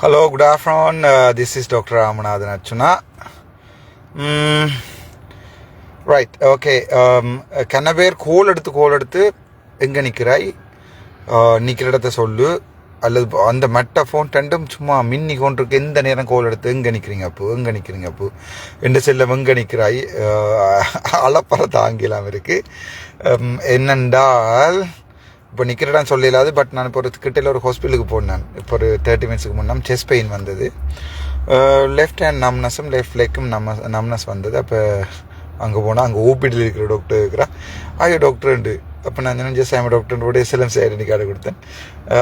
Hello good afternoon this is doctor Ramanathan Archuna right okay right, um, பேர் கோல் எடுத்து call எடுத்து எங்கே நிற்கிறாய் நிற்கிற இடத்த சொல்லு. அல்லது அந்த மெட்ட ஃபோன் ரெண்டும் சும்மா மின்னி கொண்டிருக்கு எந்த நேரம் கோல் எடுத்து எங்கே நிற்கிறீங்க அப்போ? எங்கே நிற்கிறீங்க அப்போ? எந்த செல்லம் எங்கே நிற்கிறாய் அளப்பற தாங்கிலாம் இருக்குது என்னென்றால் இப்போ நிற்கிறடான்னு சொல்லலாது பட் நான் இப்போ ஒரு கிட்டையில் ஒரு ஹாஸ்பிட்டலுக்கு போனேன் இப்போ ஒரு தேர்ட்டி மினிட்ஸுக்கு முன்னாம் செஸ்ட் பெயின் வந்தது. லெஃப்ட் ஹேண்ட் நம்னஸும் லெஃப்ட் லெக்கும் நம்ம நம்னஸ் வந்தது. அப்போ அங்கே போனால் அங்கே ஓபிடியில் இருக்கிற டாக்டர் இருக்கிறா. டாக்டர் டாக்டர்ண்டு அப்போ நான் என்ன ஜெஸ் ஐம் டாக்டரோட எஸ்எல்எம் ஐடென்டி கார்டு கொடுத்தேன்?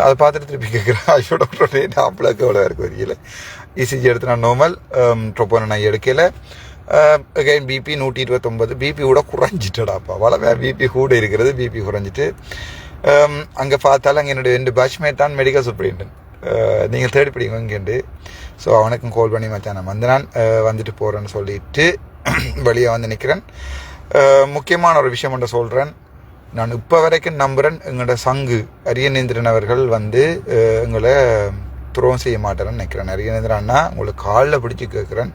அதை பார்த்துட்டு திருப்பி கேட்குறேன் ஐயோ டாக்டர் நாப்பிளக்கு எவ்வளோ இருக்கு வரையில் இசிஜி எடுத்து நான் நார்மல் ட்ரோப்போனை நான் எடுக்கல. அகைன் பிபி நூற்றி இருபத்தொம்பது பிபி கூட குறைஞ்சிட்டடாப்பா. வளமே பிபி கூட இருக்கிறது. பிபி குறைஞ்சிட்டு. Um, அங்கே பார்த்தாலும் அங்கே என்னுடைய ரெண்டு பேட்ச்மேட் தான் மெடிக்கல் சூப்பரிண்டன் நீங்கள் தேடி பிடிங்க இங்கேண்டு ஸோ அவனுக்கும் கால் பண்ணி மச்சான் நான் வந்து நான். Uh, வந்துட்டு போகிறேன்னு சொல்லிட்டு வெளியே வந்து நிற்கிறேன் uh, முக்கியமான ஒரு விஷயம் ஒன்று சொல்கிறேன் நான் இப்போ வரைக்கும் நம்புகிறேன் எங்களோட சங்கு அரியநேந்திரன் அவர்கள் வந்து uh, எங்களை துரோகம் செய்ய மாட்டேறேன்னு நினைக்கிறேன். அரியநேந்திரன் அண்ணா உங்களுக்கு காலில் பிடிச்சி கேட்குறேன்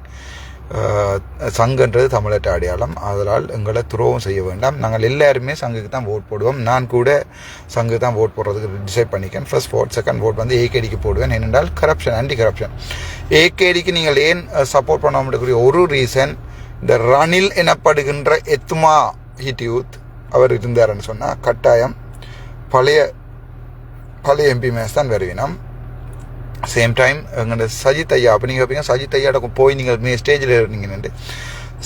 சங்குன்றது தமிழட்ட அடையாளம். அதனால் எங்களை துரோகம் செய்ய வேண்டாம். நாங்கள் எல்லாருமே சங்குக்கு தான் ஓட் போடுவோம். நான் கூட சங்கு தான் ஓட் போடுறதுக்கு டிசைட் பண்ணிக்கேன் ஃபர்ஸ்ட் ஓட் செகண்ட் ஓட் வந்து ஏகேடிக்கு போடுவேன். ஏனென்றால் கரப்ஷன் ஆன்டி கரப்ஷன் ஏகேடிக்கு நீங்கள் ஏன் சப்போர்ட் பண்ண முடியக்கூடிய ஒரு ரீசன் இந்த ரணில் எனப்படுகின்ற எத்துமா ஹிட் யூத் அவர் இருந்தார்னு சொன்னால் கட்டாயம் பழைய பழைய எம்பி மேஸ் தான் வருவினம். சேம் டைம் எங்கள்கிட்ட சஜித் ஐயா அப்போ நீங்கள் வைப்பீங்க சஜித் ஐயாட்ட போய் நீங்கள் மே ஸ்டேஜில் இருந்தீங்கன்னு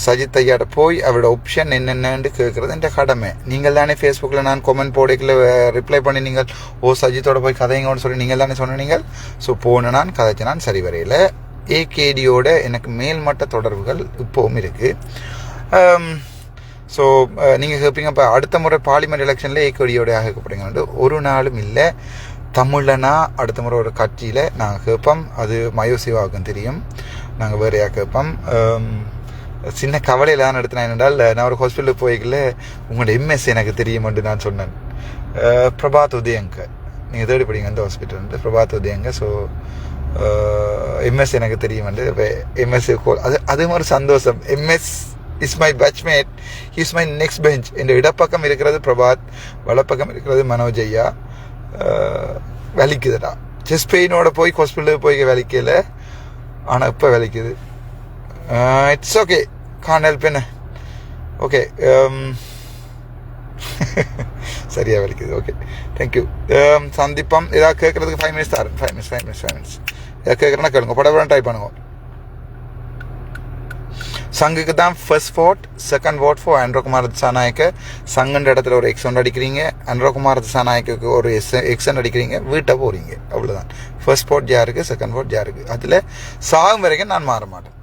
சஜித் ஐயாட்ட போய் அவரோட ஒப்ஷன் என்னென்னு கேட்குறது என் கடமை. நீங்கள் தானே ஃபேஸ்புக்கில் நான் கொமெண்ட் போடைக்கில் ரிப்ளை பண்ணி நீங்கள் ஓ சஜித்தோட போய் கதைங்கன்னு சொல்லி நீங்கள் தானே சொன்னீங்க. ஸோ போன நான் கதைச்சு நான் சரி வரையில் ஏகேடியோட எனக்கு மேல்மட்ட தொடர்புகள் இப்போவும் இருக்குது ஸோ நீங்கள் கேட்பீங்க இப்போ அடுத்த முறை பார்லிமெண்ட் எலெக்ஷனில் ஏகேடியோட ஆகப்படுங்க ஒரு நாளும் இல்லை. தமிழனா அடுத்த முறை ஒரு கட்சியில் நாங்கள் கேட்போம். அது மயோசிவாவுக்கும் தெரியும். நாங்கள் வேறையாக கேட்போம். சின்ன கவலையில் தான் நடத்தினேன். என்றால் நான் ஒரு ஹாஸ்பிட்டலுக்கு போய்க்கல உங்களோட எம்எஸ் எனக்கு தெரியும் என்று நான் சொன்னேன். பிரபாத் உதயங்க. நீங்கள் தேடி படிங்க அந்த ஹாஸ்பிட்டல் வந்து. பிரபாத் உதயங்க. ஸோ எம்எஸ் எனக்கு தெரியும் வந்து எம்எஸ் அது அது ஒரு சந்தோஷம். MS is my batchmate is my next bench இந்த இடப்பக்கம் இருக்கிறது பிரபாத் வலப்பக்கம் இருக்கிறது மனோஜ் ஐயா. வலிக்குதுடா. செஸ்ட் பெயினோட போய் ஹாஸ்பிட்டலுக்கு போய் வலிக்கல. ஆனால் இப்போ வலிக்குது. இட்ஸ் ஓகே கான் ஹெல்ப் என்ன? ஓகே um, சரியா வலிக்குது. ஓகே தேங்க்யூ சந்திப்பம் ஏதாவது கேட்கறதுக்கு ஃபைவ் மினிட்ஸ் தரேன். Five minutes five minutes five minutes ஏதாவது கேட்குறேன்னா கேளுங்க. படம் டைப் பண்ணுங்க. சங்குக்கு தான் first fort second vote for Anura Kumara Dissanayake. சங்குன்ற இடத்துல ஒரு எக்ஸ் அடிக்கிறீங்க. ஆண்ட்ரோகுமார் திசாநாயக்கு ஒரு எஸ் எக்ஸன் அடிக்கிறீங்க. வீட்டை போகிறீங்க அவ்வளோதான் ஃபர்ஸ்ட் ஃபோர்ட் யாருக்கு செகண்ட் ஃபோர்ட் யாருக்கு? அதில் சாகும் வரைக்கும் நான் மாற மாட்டேன்.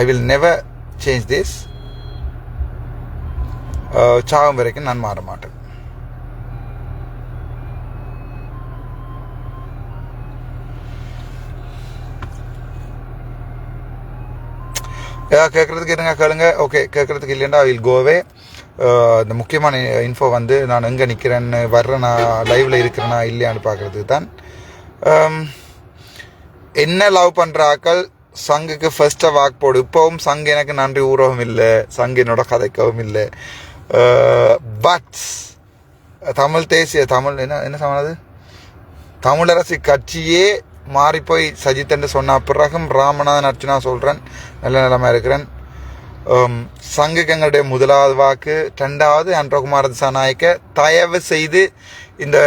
I will never change this சாகும் வரைக்கும் நான் மாற மாட்டேன் ஏதாவது கேட்குறதுக்கு இருங்க கேளுங்க. ஓகே கேட்குறதுக்கு இல்லைன்னா வில் கோவே uh, இந்த முக்கியமான இன்ஃபோ வந்து நான் எங்கே நிற்கிறேன்னு வர்றேனா லைவில் இருக்கிறேனா இல்லையான்னு பார்க்குறதுக்கு தான். Um, என்ன லவ் பண்ணுற ஆக்கள்? சங்குக்கு ஃபஸ்ட்டாக வாக் போடு. இப்போவும் சங்கு எனக்கு நன்றி ஊரவும் இல்லை. சங்கு என்னோட கதைக்கவும் இல்லை. பட் uh, தமிழ் தேசிய தமிழ் என்ன என்ன சொன்னது தமிழரசு கட்சியே மாறிப்போய் போய் சஜித் சொன்ன பிறகும் ராமநாதன் அர்ச்சனா சொல்கிறேன் நல்ல நிலமாக இருக்கிறேன். சங்ககங்களுடைய சங்குக்கு எங்களுடைய முதலாவது வாக்கு ரெண்டாவது அன்றகுமார் திசாநாயக்க தயவு செய்து இந்த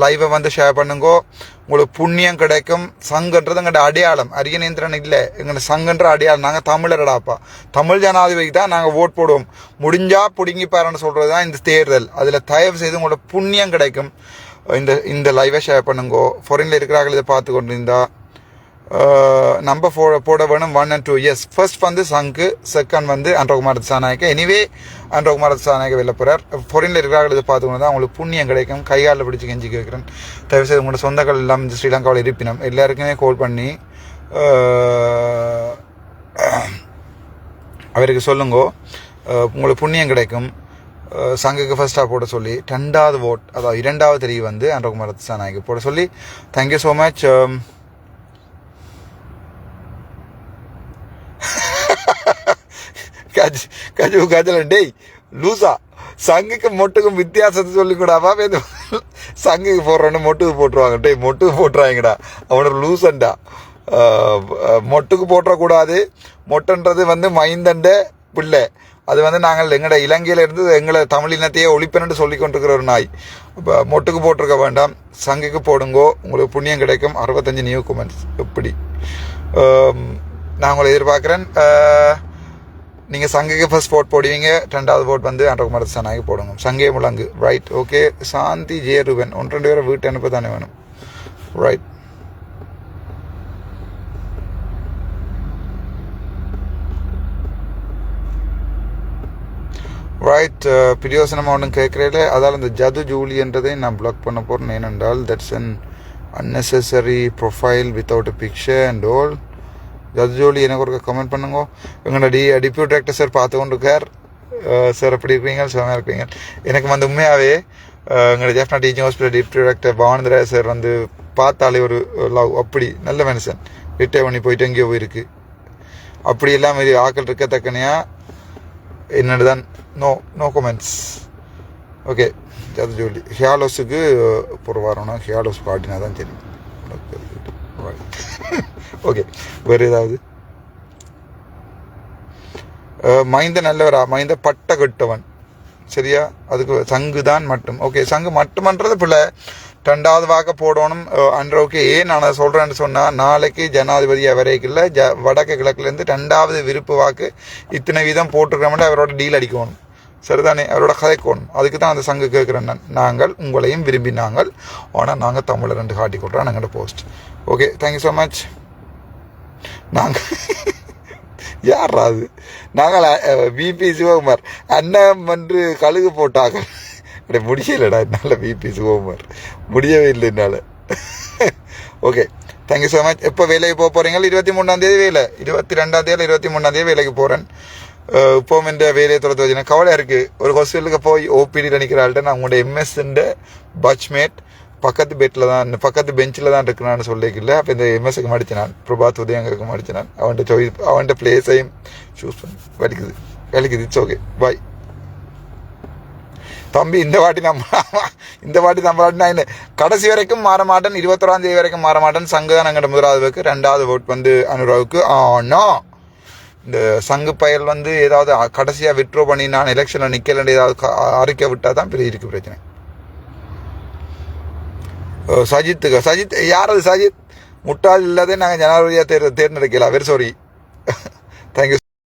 லைவை வந்து ஷேர் பண்ணுங்கோ. உங்களுக்கு புண்ணியம் கிடைக்கும். சங்குன்றது எங்களோட அடையாளம். அரியநேந்திரன் இல்லை. எங்களோட சங்குன்ற அடையாளம். நாங்கள் தமிழரடாப்பா. தமிழ் ஜனாதிபதிக்கு தான் நாங்கள் ஓட் போடுவோம். முடிஞ்சா பிடுங்கி பாருன்னு சொல்கிறது தான் இந்த தேர்தல். அதில் தயவு செய்து உங்களோட புண்ணியம் கிடைக்கும். இந்த இந்த லைவை ஷேர் பண்ணுங்கோ. ஃபாரினில் இருக்கிறார்கள் இதை பார்த்து கொண்டு இருந்தால் நம்ம போட போட வேணும் one and two years first வந்து சங்கு செகண்ட் வந்து அன்றகுமார் சாநாயக்க எனிவே அன்றகுமார் திசாநாயக்க வெளில போகிறார் ஃபாரினில் இருக்கிறார்கள் இதை பார்த்துக்கணும் தான் அவங்களுக்கு புண்ணியம் கிடைக்கும். கையால் பிடிச்சி கெஞ்சி கேட்குறேன். தயவு செய்து உங்களோட சொந்தங்கள் எல்லாம் இந்த ஸ்ரீலங்காவில் இருப்பினம் எல்லாருக்குமே கால் பண்ணி அவருக்கு சொல்லுங்கோ. உங்களுக்கு புண்ணியம் கிடைக்கும். சங்குக்கு ஃபர்ஸ்ட் போட சொல்லி ரெண்டாவது ஓட் அதாவது இரண்டாவது தெரிவு வந்து அன்றகுமார் ரத்சாநாயகி போட சொல்லி தேங்க்யூ ஸோ மச் கஜ் கஜு கஜலன் டேய் லூசா. சங்குக்கும் மொட்டுக்கும் வித்தியாசத்தை சொல்லிக்கூடாவா கூடாவா சங்குக்கு போடுறோன்னு மொட்டுக்கு போட்டுருவாங்க. டேய் மொட்டுக்கு போட்டுருவாங்கடா அவனோட லூசன்டா. மொட்டுக்கு போட்டுறக்கூடாது. மொட்டுன்றது வந்து மைந்தண்ட பிள்ளை. அது வந்து நாங்கள் எங்களோட இலங்கையில இருந்து எங்களை தமிழ் இனத்தையே ஒழிப்பேன்னு சொல்லி கொண்டிருக்கிற ஒரு நாய். இப்போ மொட்டுக்கு போட்டிருக்க வேண்டாம். சங்குக்கு போடுங்கோ. உங்களுக்கு புண்ணியம் கிடைக்கும். அறுபத்தஞ்சு நியூ கமெண்ட்ஸ் எப்படி? நான் உங்களை எதிர்பார்க்குறேன். நீங்கள் சங்குக்கு ஃபஸ்ட் போட் போடுவீங்க. ரெண்டாவது போட் வந்து அன்றகுமார சனாய்க்கு போடுங்க. சங்கே முழங்கு. ரைட் ஓகே சாந்தி ஜெயருவன் ஒன்று ரெண்டு பேரை வீட்டு அனுப்ப தானே வேணும். ரைட் ரைட் uh, பிரியோசனமாக ஒன்றும் கேட்குறேல அதால் இந்த ஜது ஜூலின்றதை நான் பிளாக் பண்ண போகிறேன் ஏனென்றால் that's un unnecessary profile without a picture and all ஜது Julie எனக்கு ஒரு கமெண்ட் பண்ணுங்க. எங்களோட டி டிப்யூட் டேரக்டர் சார் பார்த்து கொண்டு இருக்கார் சார் uh, எப்படி இருக்கீங்க? சுகமாக இருக்கீங்க. எனக்கு வந்து உண்மையாகவே எங்களோட Jaffna teaching hospital deputy director Bhavanandira sir வந்து பார்த்தாலே ஒரு லவ். அப்படி நல்ல மனுஷன். ரிட்டையர் பண்ணி போயிட்டு எங்கேயோ போயிருக்கு. அப்படி எல்லாம் இது ஆக்கள் இருக்கத்தக்கனையாக என்னோட தான் நோ நோ கமெண்ட்ஸ் ஓகே அது ஜோலி ஹியாலோஸுக்கு ஒரு ஹியாலோஸ் பாட்டினா தான் தெரியும் ஓகே வேறு ஏதாவது மைந்த நல்லவரா மைந்த பட்ட கெட்டவன் சரியா அதுக்கு சங்கு தான் மட்டும் ஓகே சங்கு மட்டுமன்றது பிள்ளை ரெண்டாவது வாக்க போடணும். அஹ், ஓகே ஏன் நான் சொல்கிறேன்னு சொன்னால் நாளைக்கு ஜனாதிபதி வரைக்கும் ஜ வடக்கு கிழக்குலேருந்து ரெண்டாவது விருப்பு வாக்கு இத்தனை வீதம் போட்டிருக்கிறோம்னா அவரோட டீல் அடிக்கணும். சரிதானே? அவரோட கதைக்கணும். அதுக்கு தான் அந்த சங்கு கேட்குறேன் நாங்கள் உங்களையும் விரும்பினாங்கள் ஆனால் நாங்கள் தமிழை ரெண்டு காட்டி கொடுறோம் எங்களோட post okay thank you so much நாங்கள் யார் அது? நாங்கள்? V P Sivakumar. அண்ணன் என்று கழுகு போட்டாங்க அப்படி முடியலடா என்னால் பிபி சிவகுமார் முடியவே இல்லை என்னால். ஓகே தேங்க்யூ ஸோ மச் எப்போ வேலைக்கு போக போகிறீங்க இருபத்தி மூணாம் தேதி வேலை. இருபத்தி ரெண்டாம் தேதி இருபத்தி மூணாம் தேதி வேலைக்கு போகிறேன் இப்போவும் இந்த வேலையை தொடர்ந்து வச்சுனா கவலையாக இருக்குது ஒரு ஹாஸ்பிட்டலுக்கு போய் ஓபிடியில் நிற்கிற ஆள்கிட்ட நான் உங்களோட எம்எஸ்ன்ற பட்ச்மேட் பக்கத்து பெட்டில் தான் பக்கத்து பெஞ்சில் தான் இருக்கிறான்னு சொல்லிக்கல. அப்போ இந்த எம்எஸ்க்கு மடிச்சு நான் பிரபாத் உதயங்கருக்கு மடிச்சு நான் அவன்கிட்ட சாய்ஸ் அவன்கிட்ட பிளேஸையும் சூஸ் பண்ணி. வலிக்குது. வலிக்குது. இட்ஸ் ஓகே பாய் தம்பி இந்த வாட்டி நம்ம இந்த வாட்டி நம்ம நான் கடைசி வரைக்கும் மாற மாட்டேன். இருபத்தொராம் தேதி வரைக்கும் மாற மாட்டேன். சங்கு தான் எங்கிட்ட முதலாவது வைக்கு ரெண்டாவது ஓட் வந்து அனுராவுக்கு. ஆனா இந்த சங்கு பயல் வந்து ஏதாவது கடைசியாக விட்ரோ பண்ணி நான் எலெக்ஷனில் நிற்கலன்னு ஏதாவது க- அறிக்கை விட்டால் தான் பெரிய இருக்கு பிரச்சனை. சஜித்துக்கு சஜித் யார் அது? சஜித்? முட்டாள் இல்லாதே நாங்கள் ஜனாதிபதியாக தேர் தேர்ந்தெடுக்கலாம் வெரி சாரி தேங்க்யூ